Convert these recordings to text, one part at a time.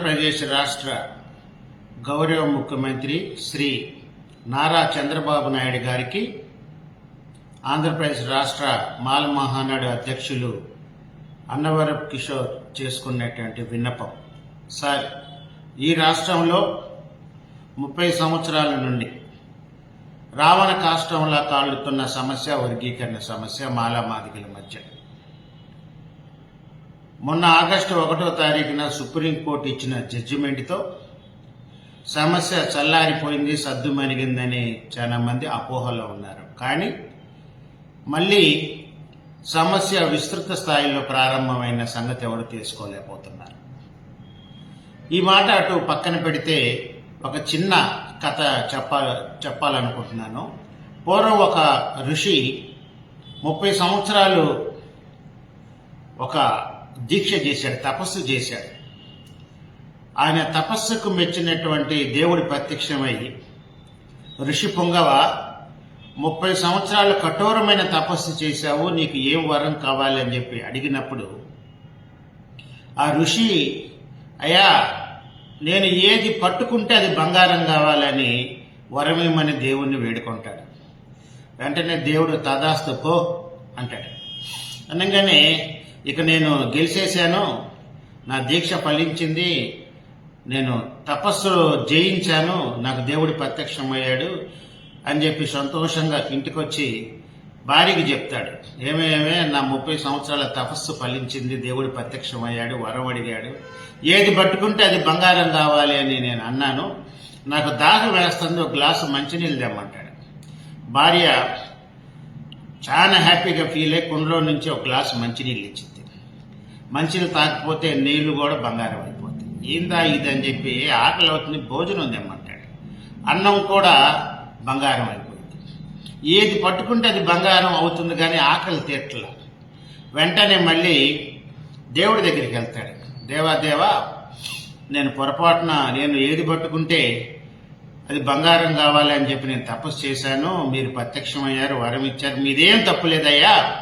ఆంధ్రప్రదేశ్ రాష్ట్ర గౌరవ ముఖ్యమంత్రి శ్రీ నారా చంద్రబాబు నాయుడు గారికి ఆంధ్రప్రదేశ్ రాష్ట్ర మాల మహానాడు అధ్యక్షులు అన్నవరపు కిషోర్ చేసుకున్నటువంటి విన్నపం. సార్ ఈ రాష్ట్రంలో ముప్పై సంవత్సరాల నుండి రావణ కాష్టంలా తాళుతున్న సమస్య వర్గీకరణ సమస్య మాలామాదిగల మధ్య. మొన్న ఆగస్టు ఒకటో తారీఖున సుప్రీంకోర్టు ఇచ్చిన జడ్జిమెంట్తో సమస్య చల్లారిపోయింది సద్దు మణిగిందని చాలామంది అపోహలో ఉన్నారు. కానీ మళ్ళీ సమస్య విస్తృత స్థాయిలో ప్రారంభమైన సంగతి ఎవరు తెలుసుకోలేకపోతున్నారు. ఈ మాట అటు పక్కన పెడితే ఒక చిన్న కథ చెప్ప చెప్పాలనుకుంటున్నాను. పూర్వం ఒక ఋషి ముప్పై సంవత్సరాలు ఒక దీక్ష చేశాడు తపస్సు చేశాడు. ఆయన తపస్సుకు మెచ్చినటువంటి దేవుడి ప్రత్యక్షమై ఋషి పొంగవ ముప్పై సంవత్సరాలు కఠోరమైన తపస్సు చేశావు నీకు ఏం వరం కావాలి? అని చెప్పి అడిగినప్పుడు ఆ ఋషి అయ్యా నేను ఏది పట్టుకుంటే అది బంగారం కావాలని వరమేమని దేవుణ్ణి వేడుకుంటాడు. వెంటనే దేవుడు తదాస్తు పో అంటాడు. అనగానే ఇక నేను గెలిచేశాను. నా దీక్ష ఫలించింది. నేను తపస్సు జయించాను. నాకు దేవుడి ప్రత్యక్షమయ్యాడు అని చెప్పి సంతోషంగా ఇంటికొచ్చి భార్యకి చెప్తాడు. ఏమేమే నా ముప్పై సంవత్సరాల తపస్సు ఫలించింది. దేవుడి ప్రత్యక్షమయ్యాడు వరం అడిగాడు. ఏది పట్టుకుంటే అది బంగారం కావాలి అని నేను అన్నాను. నాకు దాహం వేస్తుంది ఒక గ్లాసు మంచినీళ్ళు తెమ్మంటాడు. భార్య చాలా హ్యాపీగా ఫీల్ అయ్యి కుండలో నుంచి ఒక గ్లాస్ మంచినీళ్ళు ఇచ్చింది. మంచినీళ్ళు తాకపోతే నీళ్ళు కూడా బంగారం అయిపోతాయి. ఏందా ఇది అని చెప్పి ఆకలి అవుతుంది భోజనం ఉందేమంటాడు అన్నం కూడా బంగారం అయిపోయింది. ఏది పట్టుకుంటే అది బంగారం అవుతుంది కానీ ఆకలి తీర్చల వెంటనే మళ్ళీ దేవుడి దగ్గరికి వెళ్తాడు. దేవా దేవా నేను పొరపాటున నేను ఏది పట్టుకుంటే అది బంగారం కావాలి అని చెప్పి నేను తపస్సు చేశాను. మీరు ప్రత్యక్షమయ్యారు వరం ఇచ్చారు. మీదేం తప్పు లేదయ్యా.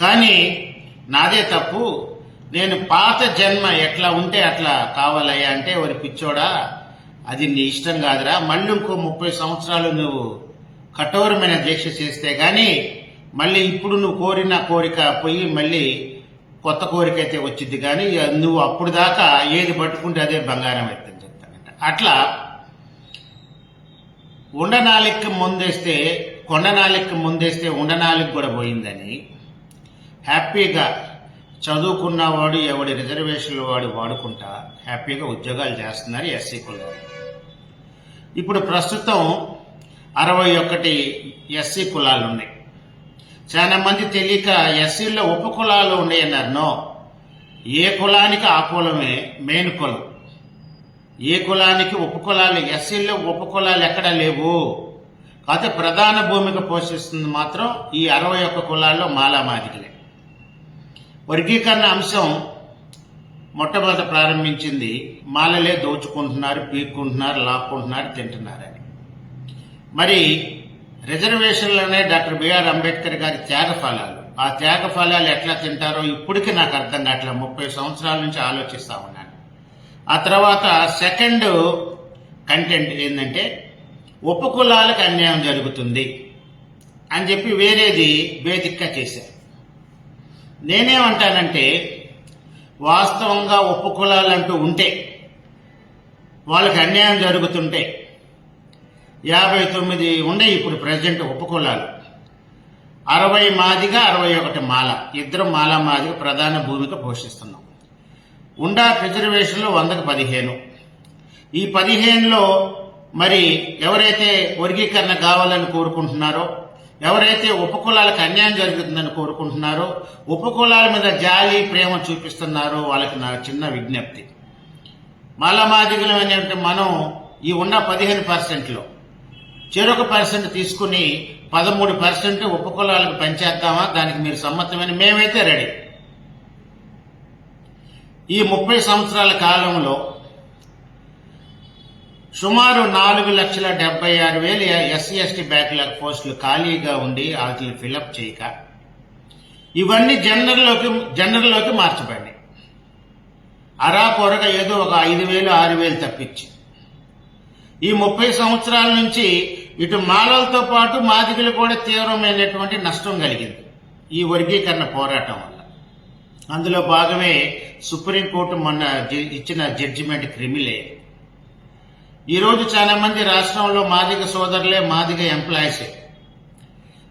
కానీ నాదే తప్పు. నేను పాత జన్మ ఎట్లా ఉంటే అట్లా కావాలయ్యా అంటే వారి పిచ్చోడా అది నీ ఇష్టం కాదురా. మళ్ళీ ఇంకో ముప్పై సంవత్సరాలు నువ్వు కఠోరమైన దీక్ష చేస్తే కానీ మళ్ళీ ఇప్పుడు నువ్వు కోరిన కోరిక పోయి మళ్ళీ కొత్త కోరిక అయితే వచ్చింది కానీ నువ్వు అప్పుడు దాకా ఏది పట్టుకుంటే అదే బంగారం అవుతుంది చెప్తానంట. అట్లా ఉండనాలికి ముందేస్తే కొండనాలికి ముందేస్తే ఉండనాలికి కూడా పోయిందని. హ్యాపీగా చదువుకున్నవాడు ఎవడి రిజర్వేషన్లు వాడు వాడుకుంటా హ్యాపీగా ఉద్యోగాలు చేస్తున్నారు ఎస్సీ కులం ఇప్పుడు ప్రస్తుతం అరవై ఒకటి ఎస్సీ కులాలు ఉన్నాయి. చాలా మంది తెలియక ఎస్సీల్లో ఉప కులాలు ఉన్నాయన్నారు. నో ఏ కులానికి ఆ కులమే మెయిన్ కులం. ఏ కులానికి ఉప కులాలు ఎస్సీల్లో ఉప కులాలు ఎక్కడ లేవు. కాకపోతే ప్రధాన భూమిక పోషిస్తుంది మాత్రం ఈ అరవై ఒక్క కులాల్లో మాలామాదికలే వర్గీకరణ అంశం మొట్టమొదట ప్రారంభించింది మాలలే దోచుకుంటున్నారు పీక్కుంటున్నారు లాక్కుంటున్నారు తింటున్నారని మరి రిజర్వేషన్లోనే డాక్టర్ బిఆర్ అంబేద్కర్ గారి త్యాగ ఫలాలు ఆ త్యాగ ఫలాలు ఎట్లా తింటారో ఇప్పటికీ నాకు అర్థం కావట్లేదు. ముప్పై సంవత్సరాల నుంచి ఆలోచిస్తా ఉన్నాను ఆ తర్వాత సెకండ్ కంటెంట్ ఏంటంటే ఉపకులాలకు అన్యాయం జరుగుతుంది అని చెప్పి వేరేది బేదిక్క చేశారు. నేనేమంటానంటే వాస్తవంగా ఉపకులాలంటూ ఉంటే వాళ్ళకి అన్యాయం జరుగుతుంటే యాభై తొమ్మిది ఉండే ఇప్పుడు ప్రజెంట్ ఉపకులాలు అరవై మాదిగా అరవై ఒకటి మాల ఇద్దరు మాల మాదిగా ప్రధాన భూమిక పోషిస్తున్నాం. ఉండా రిజర్వేషన్లు వందకు పదిహేను. ఈ పదిహేనులో మరి ఎవరైతే వర్గీకరణ కావాలని కోరుకుంటున్నారో ఎవరైతే ఉపకులాలకు అన్యాయం జరుగుతుందని కోరుకుంటున్నారో ఉపకులాల మీద జాలి ప్రేమ చూపిస్తున్నారో వాళ్ళకి నా చిన్న విజ్ఞప్తి. మాలమాదిగులం ఏంటంటే మనం ఈ ఉన్న పదిహేను పర్సెంట్లో చెరొక పర్సెంట్ తీసుకుని పదమూడు పర్సెంట్ ఉపకులాలకు పెంచేద్దామా? దానికి మీరు సమ్మతమని మేమైతే రెడీ. ఈ ముప్పై సంవత్సరాల కాలంలో సుమారు నాలుగు లక్షల డెబ్బై ఆరు వేలు ఎస్సీ ఎస్టీ బ్యాక్లాగ్ పోస్టులు ఖాళీగా ఉండి వాటిని ఫిలప్ చేయక ఇవన్నీ జనరల్లోకి జనరల్లోకి మార్చబడి అరా పొరగా ఏదో ఒక ఐదు వేలు ఆరు వేలు తప్పించి. ఈ ముప్పై సంవత్సరాల నుంచి ఇటు మాలలతో పాటు మాదిగలు కూడా తీవ్రమైనటువంటి నష్టం కలిగింది. ఈ వర్గీకరణ పోరాటం వల్ల. అందులో భాగమే సుప్రీంకోర్టు మొన్న జ- ఇచ్చిన జడ్జిమెంట్ క్రిమిలే. ఈరోజు చాలా మంది రాష్ట్రంలో మాదిగ సోదరులే మాదిగ ఎంప్లాయీసే.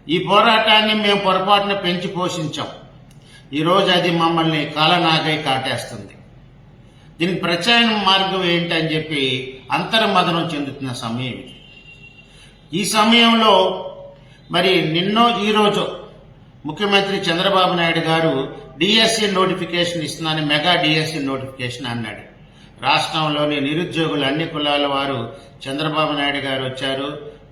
ఈ పోరాటాన్ని మేము పొరపాటున పెంచి పోషించాం. ఈరోజు అది మమ్మల్ని కాలనాగై కాటేస్తుంది. దీనికి ప్రత్యామ్నాయ మార్గం ఏంటని చెప్పి అంతర్మదనం చెందుతున్న సమయం ఇది. ఈ సమయంలో మరి నిన్నో ఈరోజు ముఖ్యమంత్రి చంద్రబాబు నాయుడు గారు డిఎస్సి నోటిఫికేషన్ ఇస్తున్నాను మెగా డిఎస్సి నోటిఫికేషన్ అన్నాడు. రాష్ట్రంలోని నిరుద్యోగులు అన్ని కులాల వారు చంద్రబాబు నాయుడు గారు వచ్చారు.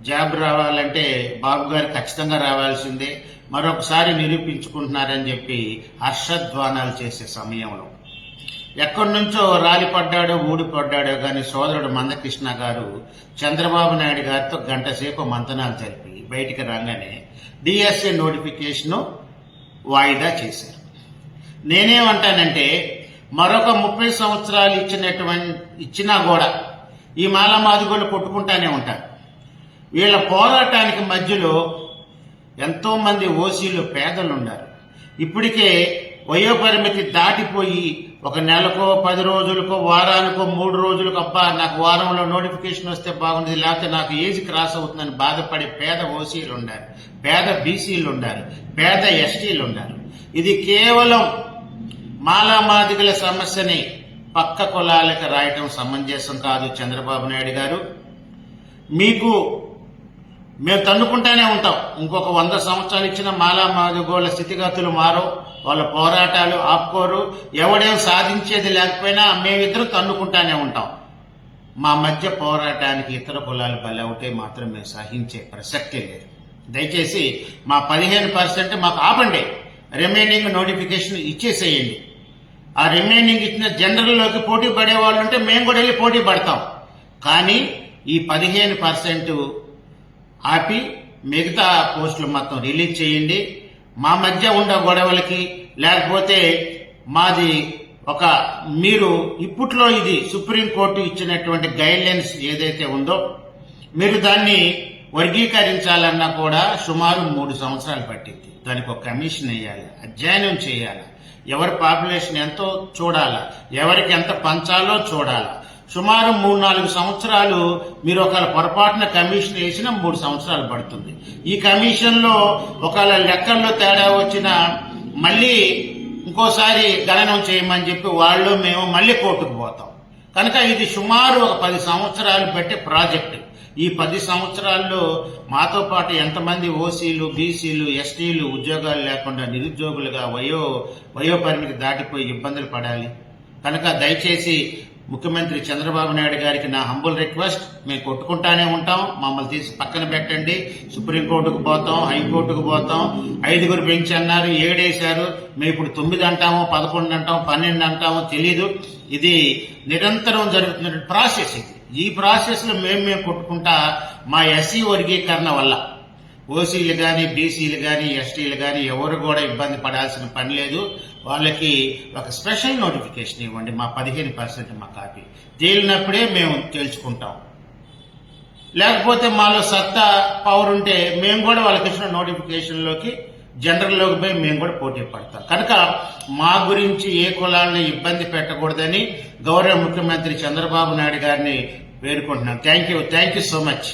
జాబ్ రావాలంటే బాబు గారు ఖచ్చితంగా రావాల్సిందే. మరొకసారి నిరూపించుకుంటున్నారని చెప్పి హర్షధ్వానాలు చేసే సమయంలో. ఎక్కడి నుంచో రాలిపడ్డాడో ఊడిపడ్డాడో కానీ సోదరుడు మందకృష్ణ గారు చంద్రబాబు నాయుడు గారితో గంట సేపు మంతనాలు జరిపి బయటికి రాగానే డిఎస్ఏ నోటిఫికేషను వాయిదా చేశారు. నేనేమంటానంటే మరొక ముప్పై సంవత్సరాలు ఇచ్చినటువంటి ఇచ్చినా కూడా ఈ మాలమాదిగోళ్ళు కొట్టుకుంటానే ఉంటారు. వీళ్ళ పోరాటానికి మధ్యలో ఎంతోమంది ఓసీలు పేదలు ఉన్నారు ఇప్పటికే వయోపరిమితి దాటిపోయి ఒక నెలకో పది రోజులకో వారానికో మూడు రోజులకు అబ్బా నాకు వారంలో నోటిఫికేషన్ వస్తే బాగుంది లేకపోతే నాకు ఏజ్ క్రాస్ అవుతుందని బాధపడే పేద ఓసీలు ఉండారు. పేద బీసీలు ఉండారు. పేద ఎస్టీలు ఉండారు. ఇది కేవలం మాలామాదిగల సమస్యని పక్క కులాలకు రాయటం సమంజసం కాదు చంద్రబాబు నాయుడు గారు. మీకు మేము తన్నుకుంటానే ఉంటాం. ఇంకొక వంద సంవత్సరాలు ఇచ్చిన మాలా మాదిగోళ్ళ స్థితిగతులు మారు వాళ్ళ పోరాటాలు ఆపుకోరు. ఎవడేం సాధించేది లేకపోయినా మేమిద్దరం తన్నుకుంటానే ఉంటాం. మా మధ్య పోరాటానికి ఇతర కులాలు బలవుటే మాత్రం మేము సహించే ప్రసక్తే లేదు. దయచేసి మా పదిహేను పర్సెంట్ మాకు ఆపండి. రిమైనింగ్ నోటిఫికేషన్ ఇచ్చేసేయండి. ఆ రిమైనింగ్ ఇచ్చిన జనరల్లోకి పోటీ పడే వాళ్ళు ఉంటే మేము కూడా వెళ్ళి పోటీ పడతాం. కానీ ఈ పదిహేను పర్సెంట్ ఆపి మిగతా పోస్టులు మొత్తం రిలీజ్ చేయండి. మా మధ్య ఉన్న గొడవలకి లేకపోతే మాది ఒక మీరు ఇప్పట్లో ఇది సుప్రీంకోర్టు ఇచ్చినటువంటి గైడ్ లైన్స్ ఏదైతే ఉందో మీరు దాన్ని వర్గీకరించాలన్నా కూడా సుమారు మూడు సంవత్సరాలు పట్టింది. దానికి ఒక కమిషన్ వేయాలి అధ్యయనం చేయాలి. ఎవరి పాపులేషన్ ఎంతో చూడాలా ఎవరికి ఎంత పంచాలో చూడాలా. సుమారు మూడు నాలుగు సంవత్సరాలు మీరు ఒకవేళ పొరపాటున కమిషన్ వేసినా మూడు సంవత్సరాలు పడుతుంది. ఈ కమిషన్లో ఒకవేళ లెక్కల్లో తేడా వచ్చిన మళ్ళీ ఇంకోసారి గణనం చేయమని చెప్పి వాళ్ళు మేము మళ్ళీ కోర్టుకు పోతాం. కనుక ఇది సుమారు ఒక పది సంవత్సరాలు పెట్టే ప్రాజెక్ట్. ఈ పది సంవత్సరాల్లో మాతో పాటు ఎంతమంది ఓసీలు బీసీలు ఎస్టీలు ఉద్యోగాలు లేకుండా నిరుద్యోగులుగా వయో వయో పరిమితి దాటిపోయి ఇబ్బందులు పడాలి? కనుక దయచేసి ముఖ్యమంత్రి చంద్రబాబు నాయుడు గారికి నా హంబుల్ రిక్వెస్ట్ మేము కొట్టుకుంటానే ఉంటాం. మమ్మల్ని తీసి పక్కన పెట్టండి. సుప్రీంకోర్టుకు పోతాం హైకోర్టుకు పోతాం. ఐదుగురు బెంచ్ అన్నారు ఏడేశారు. మేము ఇప్పుడు తొమ్మిది అంటాము పదకొండు అంటాము పన్నెండు అంటాము తెలీదు. ఇది నిరంతరం జరుగుతున్న ప్రాసెస్ ఇది. ఈ ప్రాసెస్లో మేము మేము కొట్టుకుంటా మా ఎస్సీ వర్గీకరణ వల్ల ఓసీలు కానీ బీసీలు కానీ ఎస్టీలు కానీ ఎవరు కూడా ఇబ్బంది పడాల్సిన పని లేదు. వాళ్ళకి ఒక స్పెషల్ నోటిఫికేషన్ ఇవ్వండి మా పదిహేను పర్సెంట్ మా కాపీ. తేలినప్పుడే మేము తేల్చుకుంటాం లేకపోతే మాలో సత్తా పవర్ ఉంటే మేము కూడా వాళ్ళకి ఇచ్చిన నోటిఫికేషన్లోకి జనరల్లోకి పోయి మేము కూడా పోటీ పడతాం. కనుక మా గురించి ఏ కులాలని ఇబ్బంది పెట్టకూడదని గౌరవ ముఖ్యమంత్రి చంద్రబాబు నాయుడు గారిని వేడుకుంటున్నాం. Thank you thank you so much